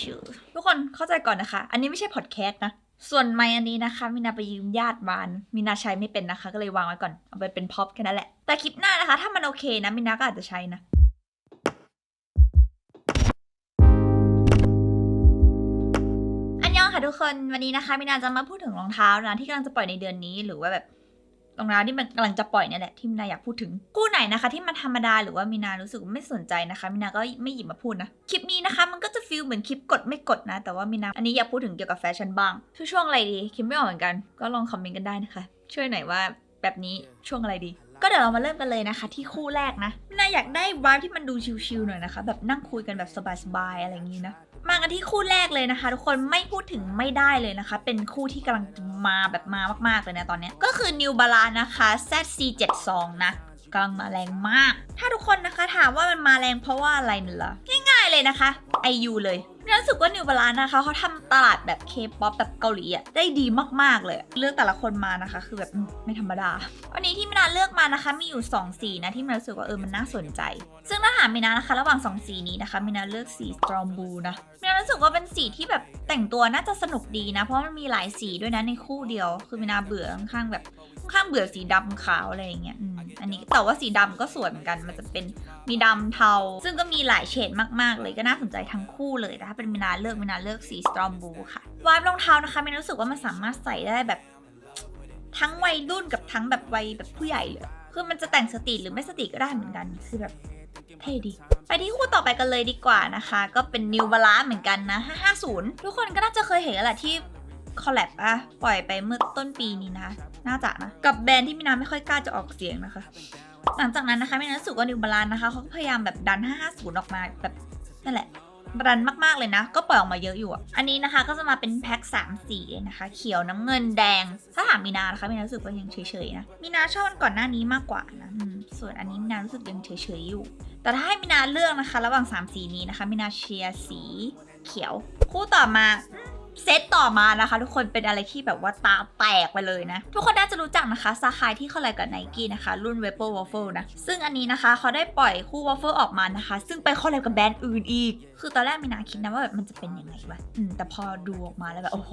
ชูทุกคนเข้าใจก่อนนะคะ อันนี้ไม่ใช่พอดแคสต์นะ ส่วนไมอันนี้นะคะ มินาไปยืมญาติมานมินาใช้ไม่เป็นนะคะ ก็เลยวางไว้ก่อน เอาไปเป็นพ็อปแค่นั้นแหละ แต่คลิปหน้านะคะ ถ้ามันโอเคนะ มินาก็อาจจะใช้นะอันยองค่ะทุกคนวันนี้นะคะมินาจะมาพูดถึงรองเท้านะที่กำลังจะปล่อยในเดือนนี้หรือว่าแบบ รองเท้าที่มันกำลังจะปล่อยเนี่ยแหละที่มินาอยากพูดถึงคู่ไหนนะคะ ที่มันธรรมดาหรือว่ามินารู้สึกว่าไม่สนใจนะคะ มินาก็ไม่หยิบมาพูดนะคลิปนี้นะคะ มันก็จะฟีลเหมือนคลิปกดไม่กดนะ แต่ว่ามินาอันนี้อยากพูดถึงเกี่ยวกับแฟชั่นบ้างช่วงช่วงอะไรดีคิดไม่ออกเหมือนกัน ก็ลองคอมเมนต์กันได้นะคะ ช่วยหน่อยว่าแบบนี้ช่วงอะไรดี ก็เดี๋ยวเรามาเริ่มกันเลยนะคะ ที่คู่แรกนะมินาอยากได้วายที่มันดูชิลๆหน่อยนะคะ แบบนั่งคุยกันแบบสบายๆอะไรอย่างนี้นะมากันที่คู่แรกเลยนะคะ ทุกคนไม่พูดถึงไม่ได้เลยนะคะ เป็นคู่ที่กำลัง มาแบบมามากๆเลยนะตอนนี้ ก็คือ New Balance นะคะ ZC72 นะกำลังมาแรงมาก ถ้าทุกคนนะคะถามว่ามันมาแรงเพราะว่าอะไรเนี่ละง่ายๆเลยนะคะ IU เลย รู้สึกว่า New Balance นะคะเขาทำตลาดแบบ K-POP แบบเกาหลีอะได้ดีมาก ๆ เลย เลือกแต่ละคนมานะคะ คือแบบไม่ธรรมดา วันนี้ที่มินาเลือกมานะคะมีอยู่ 2 สีนะที่มินารู้สึกว่าเออมันน่าสนใจ ซึ่งถ้าถามมินานะคะ ระหว่าง 2 สีนี้นะคะมินาเลือกสี Strong Blue นะมินารู้สึกว่าเป็นสีที่แบบแต่งตัวน่าจะสนุกดีนะ เพราะมันมีหลายสีด้วยนะในคู่เดียว คือมินาเบื่อค่อนข้างแบบค่อนข้างเบื่อสีดำขาวอะไรอย่างเงี้ยอืม อันนี้แต่ว่าสีดำก็สวยเหมือนกันมันจะเป็นมีดำเทา ซึ่งก็มีหลายเฉดมากๆ เลยก็น่าสนใจทั้งคู่เลยแต่ถ้าเป็นมินาเลือกมินาเลือกสี Strong Blue ค่ะวายรองเท้านะคะมินารู้สึกว่ามันสามารถใส่ได้แบบ ทั้งวัยรุ่นกับทั้งแบบวัยแบบผู้ใหญ่เลยคือมันจะแต่งสตรีทหรือไม่สตรีทก็ได้เหมือนกันคือแบบเท่ดี ไปที่คู่ต่อไปกันเลยดีกว่านะคะ ก็เป็น New Balance เหมือนกันนะ 550 ทุกคนก็น่าจะเคยเห็นแล้วแหละที่ คอลแลบอะปล่อยไปเมื่อต้นปีนี้นะน่าจะนะ กับแบรนด์ที่มินาไม่ค่อยกล้าจะออกเสียงนะคะ หลังจากนั้นนะคะมินารู้สึกว่า New Balance นะคะเขาก็พยายามแบบดัน 550 ออกมาแบบนั่นแหละรันมากๆเลยนะ ก็ปล่อยออกมาเยอะอยู่อะอันนี้นะคะก็จะมาเป็นแพ็ค3สีนะคะ เขียวน้ำเงินแดง ถ้าถามมีนานะคะมีนารู้สึกว่ายังเฉยๆนะ มีนาชอบอันก่อนหน้านี้มากกว่านะ ส่วนอันนี้มีนารู้สึกยังเฉยๆอยู่ แต่ถ้าให้มีนาเลือกนะคะ ระหว่าง3สีนี้นะคะมีนาเชียร์สีเขียว คู่ต่อมา เซตต่อมานะคะ ทุกคนเป็นอะไรที่แบบว่าตาแตกไปเลยนะ ทุกคนน่าจะรู้จักนะคะซาคายที่เขาอะไรกับไนกี้นะคะ รุ่น w e p o Waffle นะ ซึ่งอันนี้นะคะเขาได้ปล่อยคู่ Waffle ออกมานะคะ ซึ่งไปคอลแลบกับแบรนด์อื่นอีก คือตอนแรกมีนาคิดนะว่าแบบมันจะเป็นยังไงวะอืมแต่พอดูออกมาแล้วแบบโอ้โห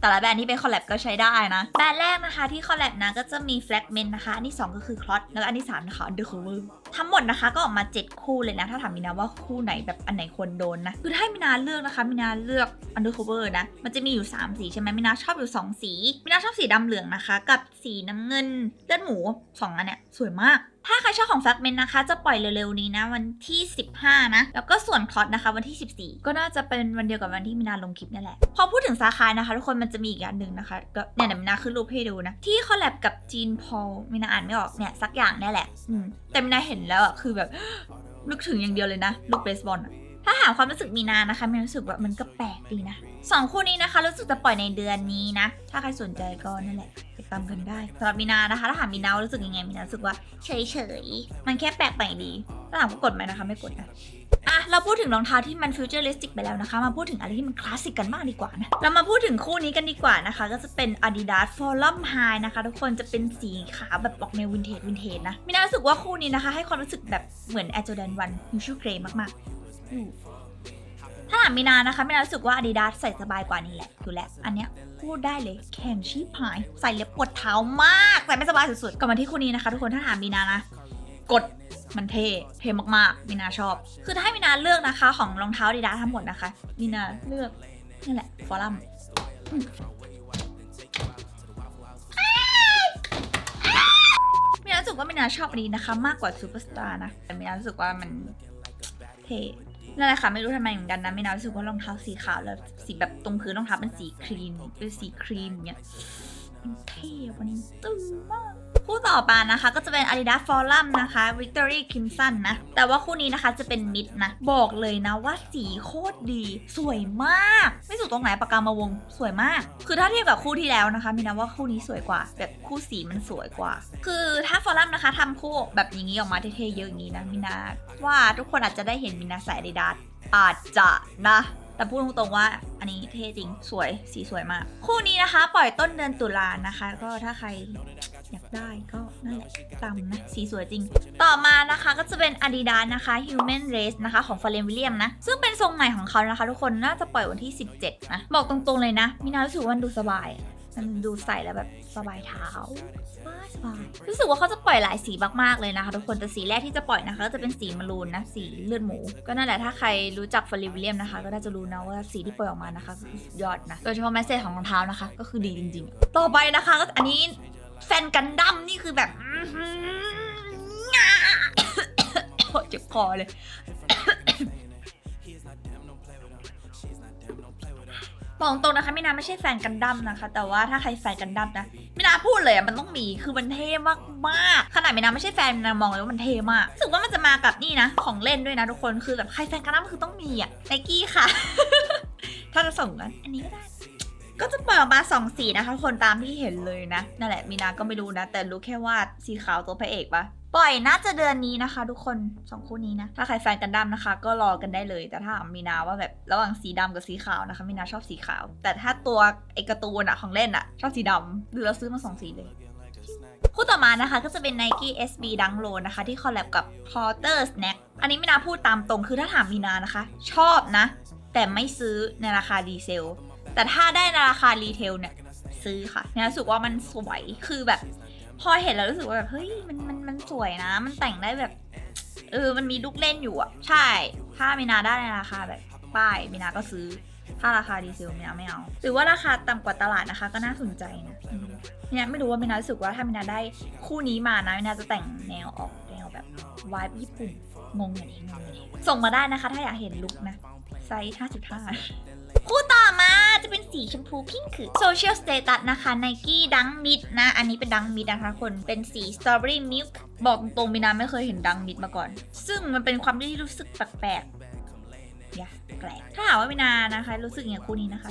แต่ละแบรนด์ที่ไปคอลแลบก็ใช้ได้นะแบรนด์แรกนะคะที่คอลแลบนะก็จะมี Fragment นะคะอันที่2ก็คือ Clot แล้วอันที่3นะคะ Undercover ทั้งหมดนะคะก็ออกมา 7 คู่เลยนะ ถ้าถามมินาว่าคู่ไหนแบบอันไหนควรโดนนะ คือถ้าให้มินาเลือกนะคะมินาเลือก Undercover นะ มันจะมีอยู่ 3 สีใช่ไหมมินาชอบอยู่ 2 สีมินาชอบสีดำเหลืองนะคะ กับสีน้ำเงินเลือดหมู 2 อันเนี้ยสวยมากถ้าใครชอบของ Fragment นะคะ จะปล่อยเร็วๆนี้นะ วันที่ 15 นะ แล้วก็ส่วนคลอตนะคะ วันที่ 14 ก็น่าจะเป็นวันเดียวกับวันที่มินาลงคลิปนี่แหละ พอพูดถึงสาขานะคะ ทุกคนมันจะมีอีกอย่างหนึ่งนะคะก็เนี่ยเดี๋ยวมินาขึ้นรูปให้ดูนะ ที่คอลแลบกับจีนพอลมินาอ่านไม่ออกเนี่ยสักอย่างนี่แหละอืมแต่มินาเห็นแล้วอะคือแบบนึกถึงอย่างเดียวเลยนะลูกเบสบอลถ้าถามความรู้สึกมีนานะคะมีรู้สึกว่ามันก็แปลกดีนะ สองคู่นี้นะคะ รู้สึกจะปล่อยในเดือนนี้นะ ถ้าใครสนใจก็นั่นแหละไปตามกันได้สำหรับมีนานะคะ ถ้าถามมีนารู้สึกยังไงมีนารู้สึกว่าเฉยๆมันแค่แปลกใหม่ดีถ้าถามว่ากดไหมนะคะ ไม่กดนะอะเราพูดถึงรองเท้าที่มันฟิวเจอริสติกไปแล้วนะคะ มาพูดถึงอะไรที่มันคลาสสิกกันบ้างดีกว่านะ เรามาพูดถึงคู่นี้กันดีกว่านะคะ ก็จะเป็น Adidas Forum High นะคะ ทุกคนจะเป็นสีขาวแบบออกแนววินเทจวินเทจนะมีนารู้สึกว่าคู่นี้นะคะ ให้ความรู้สึกแบบเหมือน Air Jordan 1 Neutral Grey มากๆอืม ถ้าถามมีนานะคะมีนารู้สึกว่า Adidas ใส่สบายกว่านี้แหละอยู่แล้วอันเนี้ยพูดได้เลยแข็งชีพาย ใส่แล้วปวดเท้ามากใส่ไม่สบายสุดๆกลับมาที่คู่นี้นะคะ ทุกคนถ้าถามมีนานะกดมันเท่ เท่มากๆมินาชอบ คือถ้าให้มินาเลือกนะคะ ของรองเท้าดีดาทั้งหมดนะคะมินาเลือกนี่แหละ ฟอรัมมมินารู้สึกว่ามินาชอบอันนี้นะคะ มากกว่าซูเปอร์สตาร์นะ แต่มินารู้สึกว่ามันเท่ นั่นแหละค่ะ ไม่รู้ทำไมเหมือนกันนะไม่นารู้สึกว่ารองเท้าสีขาวแล้วสีแบบตรงพื้นรองเท้าเป็นสีครีมเป็นสีครีมเนี่ย มันเท่วันนี้ตึงมาก คู่ต่อมานะคะก็จะเป็น Adidas Forum นะคะ Victory Crimson นะ แต่ว่าคู่นี้นะคะจะเป็นมิดนะ บอกเลยนะว่าสีโคตรดี สวยมาก ไม่สุดตรงไหนปากกามาวงสวยมาก คือถ้าเทียบกับคู่ที่แล้วนะคะมีนะว่าคู่นี้สวยกว่า แบบคู่สีมันสวยกว่า คือถ้า Forum นะคะทำคู่แบบอย่างนี้ออกมาเท่ๆเยอะอย่างนี้นะมินาว่าทุกคนอาจจะได้เห็นมินาใส่ Adidas อาจจะนะ แต่พูดตรงๆว่า อันนี้เท่จริงสวยสีสวยมาก คู่นี้นะคะ ปล่อยต้นเดือนตุลานะคะ ก็ถ้าใครอยากได้ก็นั่นแหละตามนะสีสวยจริง ต่อมานะคะก็จะเป็น Adidas นะคะ Human Race นะคะของ f a r e n William นะ ซึ่งเป็นทรงใหม่ของเขานะคะ ทุกคนน่าจะปล่อยวันที่ 17นะบอกตรงๆเลยนะมีนารู้สึกว่ามันดูสบาย มันดูใส่แล้วแบบสบายเท้าสบายสบายรู้สึกว่าเขาจะปล่อยหลายสีมากๆเลยนะคะทุกคนแต่สีแรกที่จะปล่อยนะคะก็จะเป็นสีมารูนนะสีเลือดหมู ก็นั่นแหละถ้าใครรู้จักฟาริวิลเลียมนะคะ ก็น่าจะรู้นะว่าสีที่ปล่อยออกมานะคะก็คือสุดยอดนะโดยเฉพาะแมสเซจของรองเท้านะคะ ก็คือดีจริง ๆ ต่อไปนะคะก็อันนี้แฟนกันดั้มนี่คือแบบอื้อหือเจ็บคอเลย บอกตรงนะคะมินาไม่ใช่แฟนกันดั้มนะคะ แต่ว่าถ้าใครแฟนกันดั้มนะมินาพูดเลยอะมันต้องมีคือมันเท่มากมากๆขนาดมินาไม่ใช่แฟนมินามองเลยว่ามันเท่มากรู้สึกว่ามันจะมากับนี่นะ ของเล่นด้วยนะทุกคนคือแบบใครแฟนกันดั้มคือต้องมีอะไนกี้ค่ะ ถ้าจะส่งกันอันนี้ก็ได้ก็จะเปิดออกมาสองสีนะคะคนตามที่เห็นเลยนะนั่นแหละมีนาก็ไม่รู้นะ แต่รู้แค่ว่าสีขาวตัวพระเอกปะ ปล่อยน่าจะเดือนนี้นะคะ ทุกคนสองคู่นี้นะ ถ้าใครแฟนกันดั้มนะคะ ก็รอกันได้เลย แต่ถ้ามมีนาว่าแบบระหว่างสีดำกับสีขาวนะคะ มีนาชอบสีขาว แต่ถ้าตัวไอกร์ตูนอะของเล่นอะชอบสีดำหรือเราซื้อมาสองสีเลยคู่ต่อมานะคะก็จะเป็น Nike SB Dunk Low นะคะ ที่คอลแลบกับ Porter Snack อันนี้มีนาพูดตามตรงคือถ้าถามมีนานะคะ ชอบนะ แต่ไม่ซื้อในราคาดีเซล แต่ถ้าได้ในราคารีเทลเนี่ยซื้อค่ะเนี่ยรู้สึกว่ามันสวยคือแบบ พอเห็นแล้วรู้สึกว่าแบบเฮ้ยมันมันมันสวยนะ มันแต่งได้แบบ เออ มันมีลูกเล่นอยู่อะ ใช่ ถ้ามีนาได้ในราคาแบบป้ายมีนาก็ซื้อ ถ้าราคาดีเซลมีนาไม่เอา หรือว่าราคาต่ำกว่าตลาดนะคะ ก็น่าสนใจนะอืมเนี่ยไม่รู้ว่ามีนารู้สึกว่าถ้ามีนาได้คู่นี้มานะมีนาจะแต่งแนวออกแนวแบบวายญี่ปุ่นงงอย่างนี้งงอย่างนี้ส่งมาได้นะคะ ถ้าอยากเห็นลุคนะไซส์55คู่ต่อม จะเป็นสีชมพูพิงค์คือ Social Status นะคะ Nike Dunk Mid นะ อันนี้เป็น Dunk Mid นะคะคนเป็นสี Strawberry Milk บอกตรงๆมินาไม่เคยเห็น Dunk Mid มาก่อน ซึ่งมันเป็นความที่รู้สึกแปลกๆ ย่าแปลกถ้าถามว่ามินานะคะ รู้สึกอย่างคู่นี้นะคะ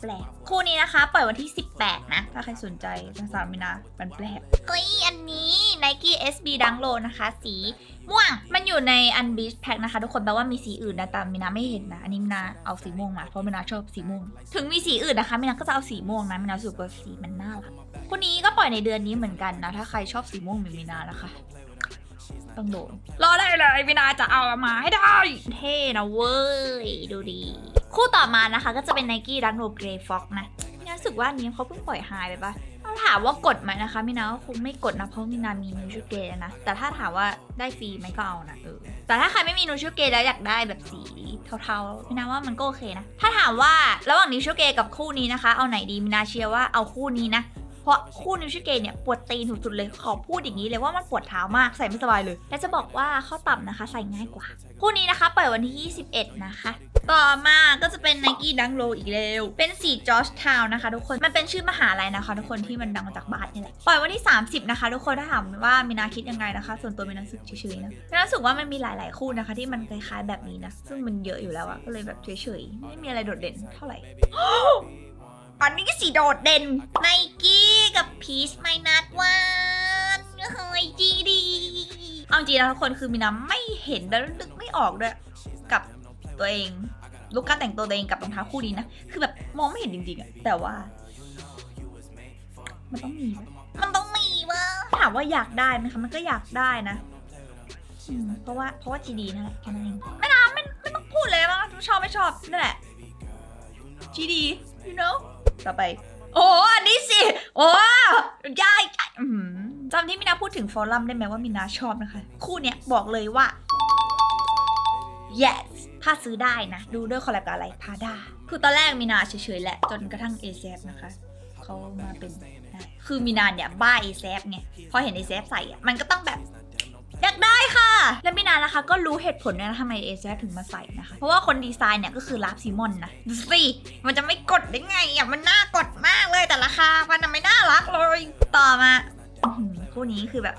แปลกคู่นี้นะคะ ปล่อยวันที่ 18 นะ ถ้าใครสนใจภาษามินามันแปลกเฮ้ยอันนี้ Nike SB Dunk Low นะคะ สีม่วงมันอยู่ใน Unbeach Pack นะคะ ทุกคนแปลว่ามีสีอื่นนะแต่มินาไม่เห็นนะ อันนี้มินาเอาสีม่วงมาเพราะมินาชอบสีม่วง ถึงมีสีอื่นนะคะมินาก็จะเอาสีม่วงนะมินารู้สึกว่าสีมันน่ารักคู่นี้ก็ปล่อยในเดือนนี้เหมือนกันนะ ถ้าใครชอบสีม่วงเหมือนมินานะคะ ต้องโดนรอได้เลยมินาจะเอามาให้ได้ เท่นะเว้ย ดูดี คู่ต่อมานะคะก็จะเป็น Nike Dunk Low Grey Fox นะมินารู้สึกว่าอันนี้เขาเพิ่งปล่อยไฮไปปะถ้าถามว่ากดไหมนะคะมินาก็คงไม่กดนะเพราะมินามีนูชูเกะนะ แต่ถ้าถามว่าได้ฟรีไหมก็เอานะเออแต่ถ้าใครไม่มีนูชูเกะแล้วอยากได้แบบสีเทาๆมินาว่ามันก็โอเคนะ ถ้าถามว่าระหว่างนิวชูเกะกับคู่นี้นะคะ เอาไหนดีมินาเชียร์ว่าเอาคู่นี้นะ เพราะคู่นิวชูเกะเนี่ยปวดตีนสุดๆเลย ขอพูดอย่างนี้เลยว่ามันปวดเท้ามากใส่ไม่สบายเลย และจะบอกว่าข้อต่ำนะคะใส่ง่ายกว่า คู่นี้นะคะปล่อยวันที่ 21 นะคะ ต่อมาก็จะเป็น Nike Dunk Low อีกแล้ว เป็นสี Georgetown นะคะทุกคน มันเป็นชื่อมหาลัยนะคะ ทุกคนที่มันดังมาจากบาสนี่แหละปล่อยวันที่ 30 นะคะ ทุกคนถ้าถามว่ามินาคิดยังไงนะคะ ส่วนตัวมินาสึกเฉยๆนะมินาสึกว่ามันมีหลายๆคู่นะคะ ที่มันคล้ายๆแบบนี้นะซึ่งมันเยอะอยู่แล้วอะก็เลยแบบเฉยๆไม่มีอะไรโดดเด่นเท่าไหร่ อันนี้ก็สีโดดเด่น Nike กับ Peace ไม่นัดวันเฮ้ยจีดีเอาจริงนะทุกคนคือมินาไม่เห็นแล้วนึกไม่ออกด้วยกับตัวเองลุคการแต่งตัวตัวเองกับรองเท้าคู่นี้นะ คือแบบมองไม่เห็นจริงๆอะแต่ว่า มันต้องมี มันต้องมีวะถามว่าอยากได้ไหมคะมันก็อยากได้นะเพราะว่าเพราะว่าจีดีนั่นแหละแค่นั้นเองไม่นะไม่ไม่ต้องพูดเลยว่าชอบไม่ชอบนั่นแหละจีดี you know ต่อไป โอ้อันนี้สิ โอ้ยายายอื้อหือจำที่มินาพูดถึงฟอรัมได้ไหมว่ามินาชอบนะคะ คู่เนี้ยบอกเลยว่า yes ถ้าซื้อได้นะ ดูด้วยคอลแลบกับอะไรพาด้าคือตอนแรกมินาเฉยๆแหละ จนกระทั่ง a อ a p นะคะเขามาเป็นคือมินาเนี่ยบ้า a อ a p ไงพอเห็น a อ a p ใส่มันก็ต้องแบบอยากได้ค่ะ นะคะ ก็รู้เหตุผลด้วยนะทำไมเอเจถึงมาใส่นะคะ เพราะว่าคนดีไซน์เนี่ยก็คือลาฟซิมอนนะดูสิมันจะไม่กดได้ไงอะมันน่ากดมากเลยแต่ราคามันน่ะไม่น่ารักเลยต่อมาคู่นี้คือแบบ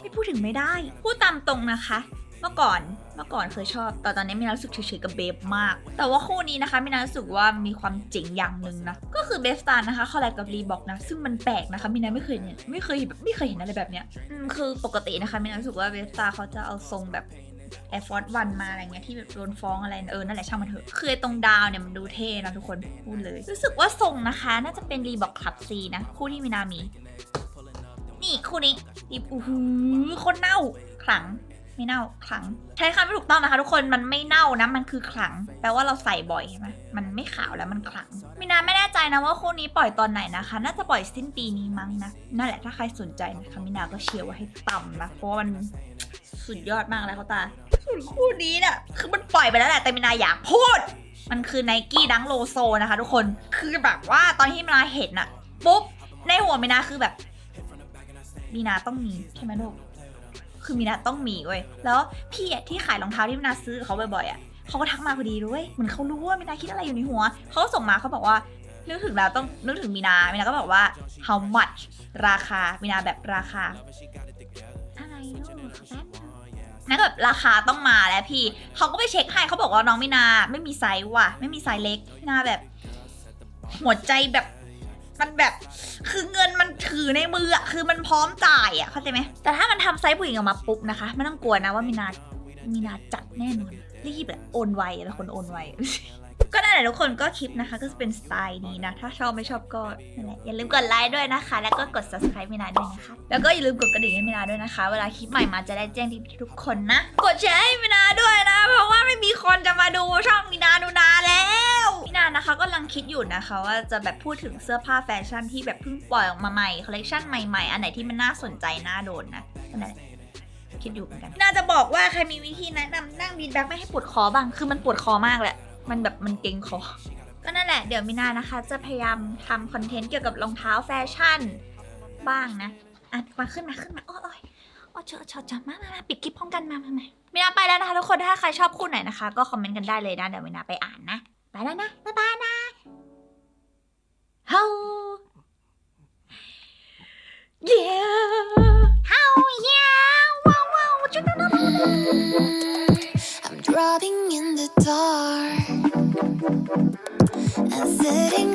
ไม่พูดถึงไม่ได้ พูดตามตรงนะคะ เมื่อก่อนเมื่อก่อนเคยชอบแต่ตอนนี้มินารู้สึกเฉยๆกับเบฟมาก แต่ว่าคู่นี้นะคะมินารู้สึกว่ามีความเจ๋งอย่างหนึ่งนะ ก็คือเบฟสตาร์นะคะคอลแลบกับรีบอกนะ ซึ่งมันแปลกนะคะมินาไม่เคยเนี่ยไม่เคยแบบไม่เคยเห็นอะไรแบบเนี้ยอืมคือปกตินะคะมินารู้สึกว่าเบฟสตาร์เขาจะเอาทรงแบบ Air Force One มาอะไรเงี้ยที่แบบโดนฟ้องอะไรเออนั่นแหละช่างมันเถอะคือตรงดาวเนี่ยมันดูเท่นะทุกคนพูดเลย รู้สึกว่าทรงนะคะ น่าจะเป็นรีบอกคลับซีนะ คู่ที่มินามี นี่คู่นี้ดิบอู้หูคนเน่าขลัง ไม่เน่าขลัง ใช้คำไม่ถูกต้องนะคะ ทุกคนมันไม่เน่านะมันคือขลัง แปลว่าเราใส่บ่อยใช่ไหมมันไม่ขาวแล้วมันขลังมินาไม่แน่ใจนะว่าคู่นี้ปล่อยตอนไหนนะคะ น่าจะปล่อยสิ้นปีนี้มั้งนะนั่นแหละถ้าใครสนใจนะคะมินาก็เชียร์ไว้ให้ต่ำนะเพราะว่ามันสุดยอดมากเลยเขาตาส่วนคู่นี้เนี่ยคือมันปล่อยไปแล้วแหละแต่มินาอยากพูด มันคือไนกี้ดังโลโซนะคะ ทุกคนคือแบบว่าตอนที่มินาเห็นอะปุ๊บในหัวมินาคือแบบมีนาต้องมีใช่ไหมลูก คือมีนาต้องมีเว้ย แล้วพี่อะที่ขายรองเท้าที่มีนาซื้อเขาบ่อยๆอะเขาก็ทักมาพอดีด้วยเหมือนเขารู้ว่ามีนาคิดอะไรอยู่ในหัว เขาก็ส่งมาเขาบอกว่านึกถึงแล้วต้องนึกถึงมีนา มีนาก็บอกว่า how much ราคา มีนาแบบราคา อะไรลูกแป๊บนั่นแบบราคาต้องมาแล้วพี่ เขาก็ไปเช็คให้เขาบอกว่าน้องมินาไม่มีไซส์ว่ะ ไม่มีไซส์เล็กมินาแบบ หัวใจแบบ มันแบบคือเงินมันถือในมืออะคือมันพร้อมจ่ายอะเข้าใจไหมแต่ถ้ามันทำไซส์ผู้หญิงออกมาปุ๊บนะคะไม่ต้องกลัวนะว่ามีนา มีนาจัดแน่นอนรีบแบบโอนไวแล้วคนโอนไว ก็นั่นแหละทุกคนก็คลิปนะคะ ก็จะเป็นสไตล์นี้นะ ถ้าชอบไม่ชอบก็นั่นแหละอย่าลืมกดไลค์ด้วยนะคะ แล้วก็กด subscribe มินาด้วยนะคะ แล้วก็อย่าลืมกดกระดิ่งให้มินาด้วยนะคะ เวลาคลิปใหม่มาจะได้แจ้งทุกคนนะ กดแชร์ให้มินาด้วยนะ เพราะว่าไม่มีคนจะมาดูช่องมินาดูนาแล้วมินานะคะก็กำลังคิดอยู่นะคะ ว่าจะแบบพูดถึงเสื้อผ้าแฟชั่นที่แบบเพิ่งปล่อยออกมาใหม่คอลเลคชันใหม่ๆ อันไหนที่มันน่าสนใจน่าโดนนะนั่นแหละคิดอยู่เหมือนกันน่าจะบอกว่าใครมีวิธีแนะนำนั่งบีนแบ็คไม่ให้ปวดคอบ้างคือมันปวดคอมากแหละ มันแบบมันเก่งคอก็นั่นแหละเดี๋ยวมินานะคะ จะพยายามทำคอนเทนต์เกี่ยวกับรองเท้าแฟชั่น บ้างนะอะมาขึ้นมาขึ้นมาโอ้ยโอ้ยโอ้ยเชอเชอะเชอมามามาปิดคลิปพร้อมกันมามามามินาไปแล้วนะคะทุกคนถ้าใครชอบคู่ไหนนะคะ ก็คอมเมนต์กันได้เลยนะเดี๋ยวมินาไปอ่านนะไปแล้วนะบ๊ายบายนะเฮ it